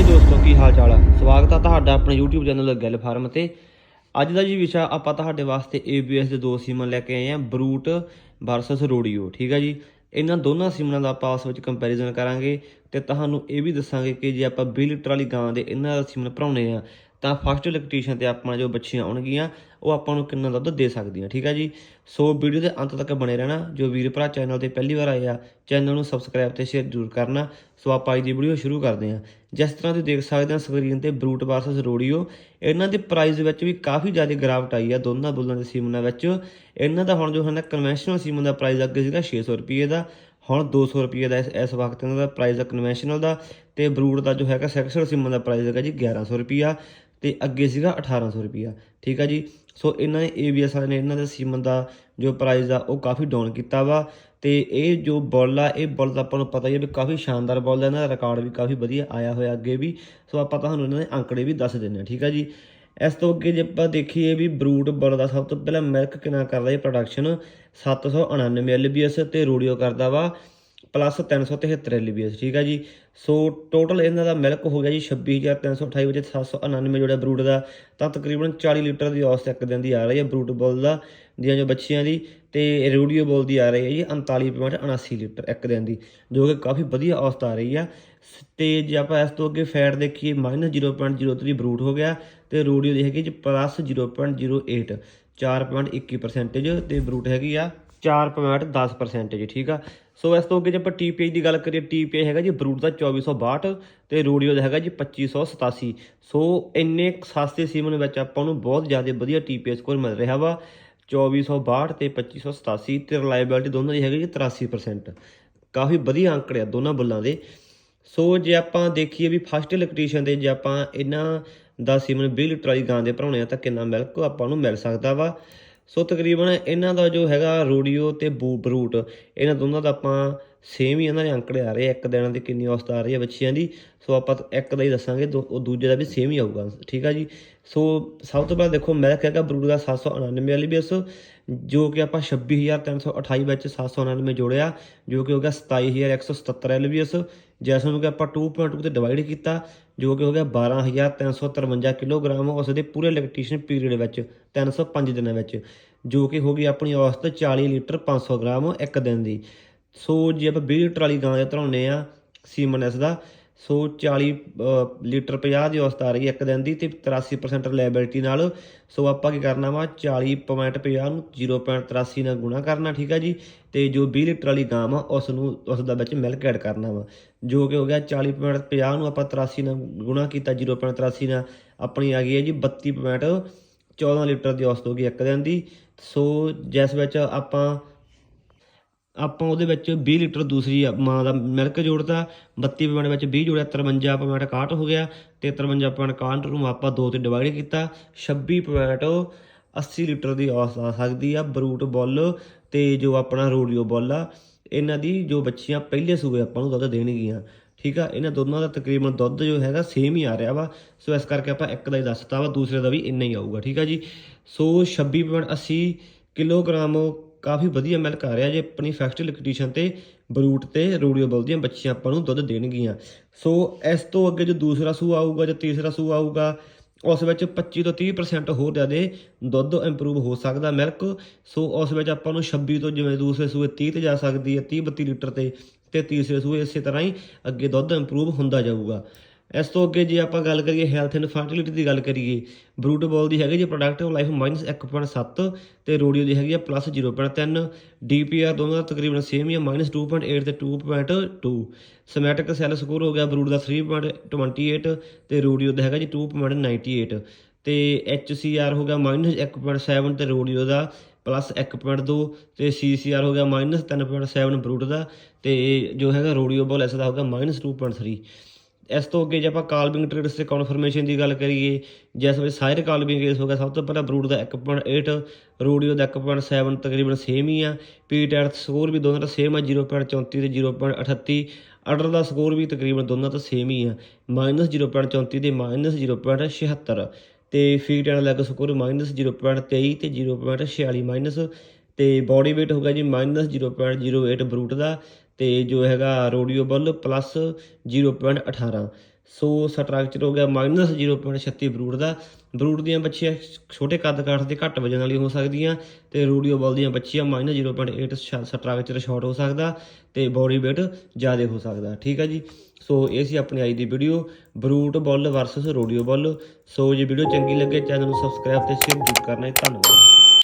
ਵੀ ਦੋਸਤੋ, ਕੀ ਹਾਲ ਚਾਲ ਆ? ਸਵਾਗਤ ਆ ਤੁਹਾਡਾ ਆਪਣੇ YouTube ਚੈਨਲ ਗੱਲ ਫਾਰਮ ਤੇ। ਅੱਜ ਦਾ ਜੀ ਵਿਸ਼ਾ ਆਪਾਂ ਤੁਹਾਡੇ ਵਾਸਤੇ ABS ਦੇ ਦੋ ਸੀਮਨ ਲੈ ਕੇ ਆਏ ਆ, ਬਰੂਟ ਵਰਸਸ ਰੋਡੀਓ, ਠੀਕ ਆ ਜੀ? ਇਹਨਾਂ ਦੋਨਾਂ ਸੀਮਨਾਂ ਦਾ ਆਪਾਂ ਆਪਸ ਵਿੱਚ ਕੰਪੈਰੀਜ਼ਨ ਕਰਾਂਗੇ ਤੇ ਤੁਹਾਨੂੰ ਇਹ ਵੀ ਦੱਸਾਂਗੇ ਕਿ ਜੇ ਆਪਾਂ 20 ਲੀਟਰ ਵਾਲੀ ਗਾਂ ਦੇ ਇਹਨਾਂ ਦਾ ਸੀਮਨ ਭਰਾਉਣੇ ਆ ਤਾਂ ਫਸਟ ਇਲੈਕਟ੍ਰੀਸ਼ੀਅਨ ਤੇ ਆਪਣਾ ਜੋ ਬੱਚੀਆਂ ਆਉਣਗੀਆਂ, ਉਹ ਆਪਾਂ ਨੂੰ ਕਿੰਨਾ ਦੁੱਧ ਦੇ ਸਕਦੀਆਂ, ਠੀਕ ਆ ਜੀ? ਸੋ ਵੀਡੀਓ ਦੇ ਅੰਤ ਤੱਕ ਬਣੇ ਰਹਿਣਾ, ਜੋ ਵੀਰ ਭਰਾ ਚੈਨਲ ਤੇ ਪਹਿਲੀ ਵਾਰ ਆਏ ਆ ਚੈਨਲ ਨੂੰ ਸਬਸਕ੍ਰਾਈਬ ਤੇ ਸ਼ੇਅਰ ਜ਼ਰੂਰ ਕਰਨਾ। ਸੋ ਆਪਾਂ ਅੱਜ ਦੀ ਵੀਡੀਓ ਸ਼ੁਰੂ ਕਰਦੇ ਹਾਂ। ਜਿਸ ਤਰ੍ਹਾਂ ਤੁਸੀਂ ਦੇਖ ਸਕਦੇ ਹੋ ਸਕਰੀਨ ਤੇ ਬਰੂਟ ਵਰਸਸ ਰੋਡੀਓ ਇਹਨਾਂ ਦੇ ਪ੍ਰਾਈਸ ਵਿੱਚ ਵੀ ਕਾਫੀ ਜ਼ਿਆਦਾ ਗਿਰਾਵਟ ਆਈ ਆ, ਦੋਨਾਂ ਬੁੱਲਾਂ ਦੇ ਸੀਮਨਾਂ ਵਿੱਚ। ਇਹਨਾਂ ਦਾ ਹੁਣ ਜੋ ਹੈ ਨਾ ਕਨਵੈਨਸ਼ਨਲ ਸੀਮਨ ਦਾ ਪ੍ਰਾਈਸ ਅੱਗੇ ਸੀਗਾ 600 ਰੁਪਏ ਦਾ, ਹੁਣ 200 ਰੁਪਏ ਦਾ ਇਸ ਵਕਤ ਇਹਨਾਂ ਦਾ ਪ੍ਰਾਈਸ ਦਾ ਕਨਵੈਨਸ਼ਨਲ ਦਾ, ਤੇ ਬਰੂਟ ਦਾ ਜੋ ਹੈਗਾ ਸੈਕਸ਼ਨਲ ਸੀਮਨ ਦਾ ਪ੍ਰਾਈਸ ਹੈਗਾ ਜੀ 1100 ਰੁਪਿਆ ਤੇ ਅੱਗੇ ਸੀਗਾ 1800 ਰੁਪਿਆ ਠੀਕ ਆ ਜੀ? ਸੋ ਇਹਨਾਂ ਨੇ ABS ਵਾਲੇ ਨੇ ਇਹਨਾਂ ਦੇ ਸੀਮਨ ਦਾ ਜੋ ਪ੍ਰਾਈਸ ਆ ਉਹ ਕਾਫੀ ਡਾਊਨ ਕੀਤਾ ਵਾ। ਤੇ ਇਹ ਜੋ ਬੋਲ ਆ, ਇਹ ਬੁੱਲ ਦਾ ਆਪਾਂ ਨੂੰ ਪਤਾ ਹੀ ਹੈ ਵੀ ਕਾਫੀ ਸ਼ਾਨਦਾਰ ਬੋਲ ਹੈ ਇਹਨਾਂ ਦਾ ਰਿਕਾਰਡ ਵੀ ਕਾਫੀ ਵਧੀਆ ਆਇਆ ਹੋਇਆ ਅੱਗੇ ਵੀ। ਸੋ ਆਪਾਂ ਤੁਹਾਨੂੰ ਇਹਨਾਂ ਦੇ ਅੰਕੜੇ ਵੀ ਦੱਸ ਦਿੰਦੇ ਹਾਂ, ਠੀਕ ਆ ਜੀ? ਇਸ ਤੋਂ ਅੱਗੇ ਜੇ ਆਪਾਂ ਦੇਖੀਏ ਵੀ ਬਰੂਟ ਬੁੱਲ ਦਾ ਸਭ ਤੋਂ ਪਹਿਲਾਂ ਮਿਲਕ ਕਿੰਨਾ ਕਰਦਾ ਇਹ ਪ੍ਰੋਡਕਸ਼ਨ 799 ਐਲਬੀਐਸ ਤੇ ਰੋਡੀਓ ਕਰਦਾ ਵਾ। ਪਲੱਸ 373 ਐਲਬੀਐਸ ਠੀਕ ਆ ਜੀ। ਸੋ ਟੋਟਲ ਇਹਨਾਂ ਦਾ ਮਿਲਕ ਹੋ ਗਿਆ ਜੀ 26328 ਵਿੱਚ 799 ਜਿਹੜਾ ਬਰੂਟ ਦਾ। ਤਾਂ ਤਕਰੀਬਨ 40 ਲੀਟਰ ਦੀ ਔਸਤ ਇੱਕ ਦਿਨ ਦੀ ਆ ਰਹੀ ਹੈ ਬਰੂਟ ਬੁੱਲ ਦਾ, ਦੀਆਂ ਜੋ ਬੱਚੀਆਂ ਦੀ, ਤੇ ਰੋਡੀਓ ਬੁੱਲ ਦੀ ਆ ਰਹੀ ਹੈ ਜੀ 39.79 ਲੀਟਰ ਇੱਕ ਦਿਨ ਦੀ, ਜੋ ਕਿ ਕਾਫੀ ਵਧੀਆ ਔਸਤ ਆ ਰਹੀ ਆ। ਤੇ ਜੇ ਆਪਾਂ ਇਸ ਤੋਂ ਅੱਗੇ ਫੈਟ ਦੇਖੀਏ -0.03 ਬਰੂਟ ਹੋ ਗਿਆ, ਤੇ ਰੋਡੀਓ ਦੀ ਹੈਗੀ ਜੀ ਪਲੱਸ 0.08 4.21% ਤੇ ਬਰੂਟ ਹੈਗੀ ਆ। 4.10% ਠੀਕ ਆ? ਸੋ ਇਸ ਤੋਂ ਅੱਗੇ ਜੇ ਆਪਾਂ TPH ਦੀ ਗੱਲ ਕਰੀਏ TPH ਹੈਗਾ ਜੀ ਬਰੂਟ ਦਾ 2462 ਤੇ ਰੋਡੀਓ ਦਾ ਹੈਗਾ ਜੀ 2587 ਸੋ ਇੰਨੇ ਕੁ ਸਸਤੇ ਸੀਮਨ ਵਿੱਚ ਆਪਾਂ ਨੂੰ ਬਹੁਤ ਜ਼ਿਆਦਾ ਵਧੀਆ TPH ਸਕੋਰ ਮਿਲ ਰਿਹਾ ਵਾ 2462 ਤੇ 2587 ਤੇ ਰਿਲਾਇਬਿਲਟੀ ਦੋਨਾਂ ਦੀ ਹੈਗੀ ਜੀ 83% ਕਾਫੀ ਵਧੀਆ ਅੰਕੜੇ ਆ ਦੋਨਾਂ ਬੁੱਲਾਂ ਦੇ। ਸੋ ਜੇ ਆਪਾਂ ਦੇਖੀਏ ਵੀ ਫਸਟ ਇਲੈਕਟ੍ਰੀਸ਼ੀਅਨ ਦੇ ਜੇ ਆਪਾਂ ਇਹਨਾਂ ਦਾ ਸੀਮਨ 20 ਲੀਟਰ ਵਾਲੀ ਗਾਂ ਦੇ ਭਰਾਉਣੇ ਆ ਤਾਂ ਕਿੰਨਾ ਮਿਲਕ ਆਪਾਂ ਨੂੰ ਮਿਲ ਸਕਦਾ ਵਾ। ਸੋ ਤਕਰੀਬਨ ਇਹਨਾਂ ਦਾ ਜੋ ਹੈਗਾ ਰੋਡੀਓ ਤੇ ਬੂ ਬਰੂਟ, ਇਹਨਾਂ ਦੋਨਾਂ ਦਾ ਆਪਾਂ ਸੇਮ ਹੀ ਇਹਨਾਂ ਦੇ ਅੰਕੜੇ ਆ ਰਹੇ ਆ, ਇੱਕ ਦਿਨ ਦੀ ਕਿੰਨੀ ਔਸਤ ਆ ਰਹੀ ਹੈ ਬੱਚਿਆਂ ਦੀ, ਸੋ ਆਪਾਂ ਇੱਕ ਦਾ ਹੀ ਦੱਸਾਂਗੇ, ਦੋ- ਉਹ ਦੂਜੇ ਦਾ ਵੀ ਸੇਮ ਹੀ ਆਊਗਾ, ਠੀਕ ਆ ਜੀ? ਸੋ ਸਭ ਤੋਂ ਪਹਿਲਾਂ ਦੇਖੋ ਮਿਲਕ ਹੈਗਾ ਬਰੂਟ ਦਾ 799 ਐਲਬੀਐਸ ਜੋ ਕਿ ਆਪਾਂ 26328 ਵਿੱਚ 799 ਜੋੜਿਆ, ਜੋ ਕਿ ਹੋ ਗਿਆ 27177 ਐਲਬੀਐਸ ਜਿਸ ਨੂੰ ਕਿ ਆਪਾਂ 2.2 ਤੇ ਡਿਵਾਈਡ ਕੀਤਾ ਜੋ ਕਿ ਹੋ ਗਿਆ 12353 ਕਿਲੋਗ੍ਰਾਮ ਉਸ ਦੇ ਪੂਰੇ ਇਲੈਕਟ੍ਰੀਸ਼ੀਅਨ ਪੀਰੀਅਡ ਵਿੱਚ 305 ਦਿਨਾਂ ਵਿੱਚ, ਜੋ ਕਿ ਹੋ ਗਈ ਆਪਣੀ ਔਸਤ 40 ਲੀਟਰ 500 ਗ੍ਰਾਮ ਇੱਕ ਦਿਨ ਦੀ। ਸੋ ਜੇ ਆਪਾਂ 20 ਲੀਟਰ ਵਾਲੀ ਗਾਂ ਦੇ ਧਰਾਉਂਦੇ ਆ ਸੀਮਨਸ ਦਾ ਸੋ 40 ਲੀਟਰ 50 ਦੀ ਔਸਤ ਆ ਰਹੀ ਹੈ ਇੱਕ ਦਿਨ ਦੀ ਤੇ 83% ਰਿਲਾਇਬਿਲਟੀ ਨਾਲ। ਸੋ ਆਪਾਂ ਕੀ ਕਰਨਾ ਵਾ 40.50 ਨੂੰ 0.83 ਨਾਲ ਗੁਣਾ ਕਰਨਾ, ਠੀਕ ਆ ਜੀ? ਤੇ ਜੋ 20 ਲੀਟਰ ਵਾਲੀ ਗਾਂ ਆ ਉਸ ਨੂੰ ਉਸ ਦਾ ਵਿੱਚ ਮਿਲਕ ਐਡ ਕਰਨਾ ਵਾ। ਜੋ ਕਿ ਹੋ ਗਿਆ 40.50 ਨੂੰ ਆਪਾਂ 83 ਨਾਲ ਗੁਣਾ ਕੀਤਾ 0.83 ਨਾਲ। ਆਪਣੀ ਆ ਗਈ ਹੈ ਜੀ 32.14 ਲੀਟਰ ਦੀ ਔਸਤ ਹੋ ਗਈ ਇੱਕ ਦਿਨ ਦੀ। ਸੋ ਜਿਸ ਵਿੱਚ ਆਪਾਂ ਆਪਾਂ ਉਹਦੇ ਵਿੱਚ 20 ਲੀਟਰ ਦੂਸਰੀ ਮਾਂ ਦਾ ਮਿਲਕ ਜੋੜਤਾ 32 ਪੁਆਇੰਟ ਵਿੱਚ 20 ਜੋੜਿਆ 53 ਪੁਆਇੰਟ 61 ਹੋ ਗਿਆ, ਤੇ 53 ਪੁਆਇੰਟ 61 ਨੂੰ ਆਪਾਂ 2 ਤੇ ਡਿਵਾਈਡ ਕੀਤਾ 26 ਪੁਆਇੰਟ 80 ਲੀਟਰ ਦੀ ਔਸਤ ਆ ਸਕਦੀ ਆ, ਬਰੂਟ ਬੁੱਲ ਤੇ ਜੋ ਆਪਣਾ ਰੋਡੀਓ ਬੁੱਲ ਆ, ਇਹਨਾਂ ਦੀ ਜੋ ਬੱਚੀਆਂ ਪਹਿਲੇ ਸੂਏ ਆਪਾਂ ਨੂੰ ਦੁੱਧ ਦੇਣਗੀਆਂ, ਠੀਕ ਆ? ਇਹਨਾਂ ਦੋਨਾਂ ਦਾ ਤਕਰੀਬਨ ਦੁੱਧ ਜੋ ਹੈਗਾ ਸੇਮ ਹੀ ਆ ਰਿਹਾ ਵਾ, ਸੋ ਇਸ ਕਰਕੇ ਆਪਾਂ ਇੱਕ ਦਾ ਹੀ ਦੱਸਤਾ ਵਾ, ਦੂਸਰੇ ਦਾ ਵੀ ਇੰਨਾ ਹੀ ਆਊਗਾ, ਠੀਕ ਆ ਜੀ? ਸੋ 26.80 ਕਿਲੋਗ੍ਰਾਮ ਕਾਫੀ ਵਧੀਆ ਮਿਲਕ ਆ ਰਿਹਾ ਜੇ ਆਪਣੀ ਫੈਕਟਰੀ ਇਲੈਕਟ੍ਰੀਸ਼ੀਅਨ ਤੇ ਬਰੂਟ ਤੇ ਰੋਡੀਓ ਬੁੱਲ ਦੀਆਂ ਬੱਚੀਆਂ ਆਪਾਂ ਨੂੰ ਦੁੱਧ ਦੇਣਗੀਆਂ। ਸੋ ਇਸ ਤੋਂ ਅੱਗੇ ਜੋ ਦੂਸਰਾ ਸੂ ਆਊਗਾ, ਜਾਂ ਤੀਸਰਾ ਸੂ ਆਊਗਾ, ਉਸ ਵਿੱਚ 25 ਤੋਂ 30% ਹੋਰ ਜ਼ਿਆਦਾ ਦੁੱਧ ਇੰਪਰੂਵ ਹੋ ਸਕਦਾ ਮਿਲਕ ਸੋ ਉਸ ਵਿੱਚ ਆਪਾਂ ਨੂੰ 26 ਤੋਂ ਜਿਵੇਂ ਦੂਸਰੇ ਸੂਏ 30 ਤੇ ਜਾ ਸਕਦੀ ਹੈ 30 32 ਲੀਟਰ ਤੇ ਤੇ ਤੀਸਰੇ ਸੂਏ ਇਸੇ ਤਰ੍ਹਾਂ ਹੀ ਅੱਗੇ ਦੁੱਧ ਇੰਪਰੂਵ ਹੁੰਦਾ ਜਾਊਗਾ। ਇਸ ਤੋਂ ਅੱਗੇ ਜੇ ਆਪਾਂ ਗੱਲ ਕਰੀਏ ਹੈਲਥ ਐਂਡ ਫਰਟੀਲਿਟੀ ਦੀ ਗੱਲ ਕਰੀਏ ਬਰੂਟ ਬੋਲ ਦੀ ਹੈਗੀ ਜੀ ਪ੍ਰੋਡਕਟਿਵ ਲਾਈਫ -1.7 ਤੇ ਰੋਡੀਓ ਦੀ ਹੈਗੀ ਆ ਪਲੱਸ 0.3 ਡੀਪੀਆਰ ਦੋਨਾਂ ਦਾ ਤਕਰੀਬਨ ਸੇਮ ਹੀ ਆ -2.8 ਤੇ 2.2 ਸਮੈਟਿਕ ਸੈੱਲ ਸਕੋਰ ਹੋ ਗਿਆ ਬਰੂਟ ਦਾ 3.28 ਤੇ ਰੋਡੀਓ ਦਾ ਹੈਗਾ ਜੀ 2.98 ਤੇ HCR ਹੋ ਗਿਆ -1.7 ਤੇ ਰੋਡੀਓ ਦਾ ਪਲੱਸ 1.2 ਤੇ CCR ਹੋ ਗਿਆ -3.7 ਬਰੂਟ ਦਾ ਤੇ ਜੋ ਹੈਗਾ ਰੋਡੀਓ ਬੋਲ ਇਸ ਦਾ ਹੋ ਹੋਗਾ -2.3 ਇਸ ਤੋਂ ਅੱਗੇ ਜੇ ਆਪਾਂ ਕਾਲਬਿੰਗ ਟ੍ਰੇਡਸ ਤੇ ਕਨਫਰਮੇਸ਼ਨ ਦੀ ਗੱਲ ਕਰੀਏ, ਜਿਸ ਵਿੱਚ ਸਾਇਰ ਕਾਲਬਿੰਗ ਕੇਸ ਹੋ ਗਿਆ, ਸਭ ਤੋਂ ਪਹਿਲਾਂ ਬਰੂਟ ਦਾ 1.8 ਰੋਡੀਓ ਦਾ 1.7 ਤਕਰੀਬਨ ਸੇਮ ਹੀ ਆ। ਪੀ ਟੈਟ ਸਕੋਰ ਵੀ ਦੋਨਾਂ ਦਾ ਸੇਮ ਆ 0.34 ਤੇ 0.38 ਅਡਰ ਦਾ ਸਕੋਰ ਵੀ ਤਕਰੀਬਨ ਦੋਨਾਂ ਦਾ ਸੇਮ ਹੀ ਆ -0.34 ਤੇ -0.76 ਤੇ ਫੀਟ ਐਂਡ ਲੈਗ ਸਕੋਰ -0.23 ਤੇ 0.46 ਮਾਈਨਸ ਤੇ ਬਾਡੀ weight ਹੋਗਾ ਜੀ -0.08 ਬਰੂਟ ਦਾ। ਤੇ ਜੋ ਹੈਗਾ ਰੋਡੀਓ ਬਲ ਪਲੱਸ 0.18 ਸੋ ਸਟਰਕਚਰ ਹੋ ਗਿਆ -0.36 ਬਰੂਟ ਦਾ। ਬਰੂਟ ਦੀਆਂ ਬੱਚੀਆਂ ਛੋਟੇ ਕੱਦ ਕਾਠ ਦੇ ਘੱਟ ਵਜਨ ਵਾਲੀ ਹੋ ਸਕਦੀਆਂ ਤੇ ਰੂਡੀਓ ਬਲ ਦੀਆਂ ਬੱਚੀਆਂ -0.8 ਸਟਰਕਚਰ ਸ਼ਾਰਟ ਹੋ ਸਕਦਾ ਤੇ ਬੋਡੀ weight ਜ਼ਿਆਦਾ ਹੋ ਸਕਦਾ। ਠੀਕ ਹੈ ਜੀ? ਸੋ ਇਹ ਸੀ ਆਪਣੀ ਅੱਜ ਦੀ video. Brute bull versus rodeo bull. So ਜੇ ਵੀਡੀਓ ਚੰਗੀ ਲੱਗੇ, ਚੈਨਲ ਨੂੰ ਸਬਸਕ੍ਰਾਈਬ ਤੇ ਸ਼ੇਅਰ ਜ਼ਰੂਰ ਕਰਨਾ ਧੰਨਵਾਦ।